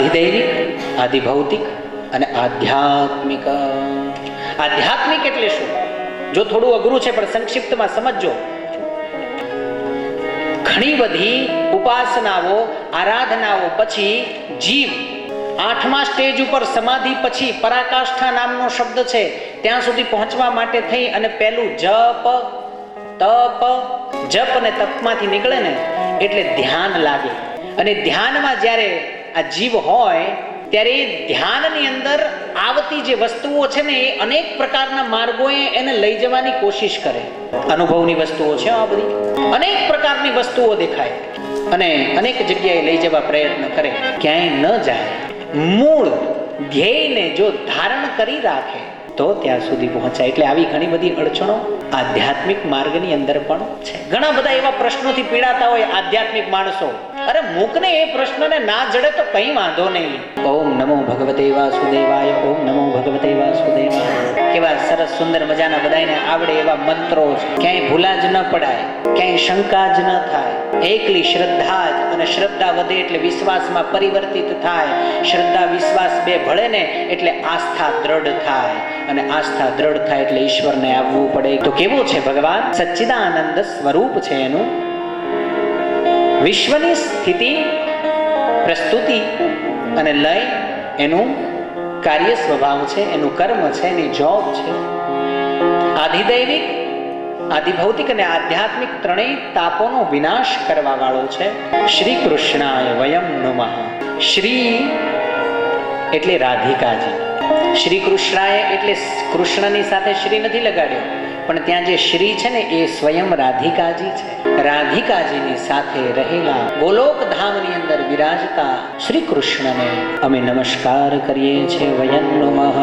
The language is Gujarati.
આધિદૈવિક આધિભૌતિક અને આધ્યાત્મિક. આધ્યાત્મિક એટલે શું? જો થોડું અઘરું છે, પણ સંક્ષિપ્તમાં સમજજો. ઘણી બધી ઉપાસનાઓ, આરાધનાઓ પછી જીવ આઠમા સ્ટેજ ઉપર સમાધિ પછી પરાકાષ્ઠા નામનો શબ્દ છે, ત્યાં સુધી પહોંચવા માટે થઈ અને પેલું જપ, તપ, જપ અને તપમાંથી નીકળે ને, એટલે ધ્યાન લાગે. અને ધ્યાનમાં જ્યારે આ જીવ હોય, ત્યારે ધ્યાનની અંદર આવતી જે વસ્તુઓ છે ને, એ અનેક પ્રકારના માર્ગોએ એને લઈ જવાની કોશિશ કરે. અનુભવની વસ્તુઓ છે આ બધી. અનેક પ્રકારની વસ્તુઓ દેખાય અને અનેક જગ્યાએ લઈ જવા પ્રયત્ન કરે. ક્યાંય ન જાય. મૂળ ધ્યેયને જો ધારણ કરી રાખે, તો ત્યાં સુધી પહોંચાય. એટલે આવી ઘણી બધી અડચણો આધ્યાત્મિક માર્ગની અંદર પણ છે. ઘણા બધા એવા પ્રશ્નોથી પીડાતા હોય આધ્યાત્મિક માણસો. અરે મૂકને એ પ્રશ્નને ના જડે તો કઈ વાંધો નહીં. ઓમ નમો ભગવતે વાસુદેવાય, ઓમ નમો ભગવતે વાસુદેવાય. કેવા સરસ સુંદર મજાના બધાને આવડે એવા મંત્રો ક્યાંય ભૂલા જ ન પડાય, ક્યાંય શંકા જ ન થાય. એકલી શ્રદ્ધા જ અને શ્રદ્ધા વધે એટલે વિશ્વાસમાં પરિવર્તિત થાય. શ્રદ્ધા, વિશ્વાસ બે ભળે ને એટલે આસ્થા દ્રઢ થાય. અને આસ્થા દ્રઢ થાય એટલે ઈશ્વરને આવવું પડે. તો કેવું છે ભગવાન? સચ્ચિદાનંદ સ્વરૂપ છે એનું. વિશ્વની સ્થિતિ, પ્રસ્તુતિ અને લય એનું કાર્ય સ્વભાવ છે, એનું કર્મ છે, એની જોબ છે. આધિદૈવિક, આધિભૌતિક અને આધ્યાત્મિક ત્રણેય તાપોનો વિનાશ કરવા વાળો છે. શ્રી કૃષ્ણાય વયમ નમઃ. શ્રી એટલે રાધિકાજી. શ્રી કૃષ્ણાય એટલે કૃષ્ણની સાથે શ્રી નથી લગાડ્યો. પણ ત્યાં જે શ્રી છે ને, એ સ્વયં રાધિકાજી છે. રાધિકાજીની સાથે રહેલા ગોલોક ધામની અંદર વિરાજતા શ્રી કૃષ્ણને અમે નમસ્કાર કરીએ છીએ વયન નમઃ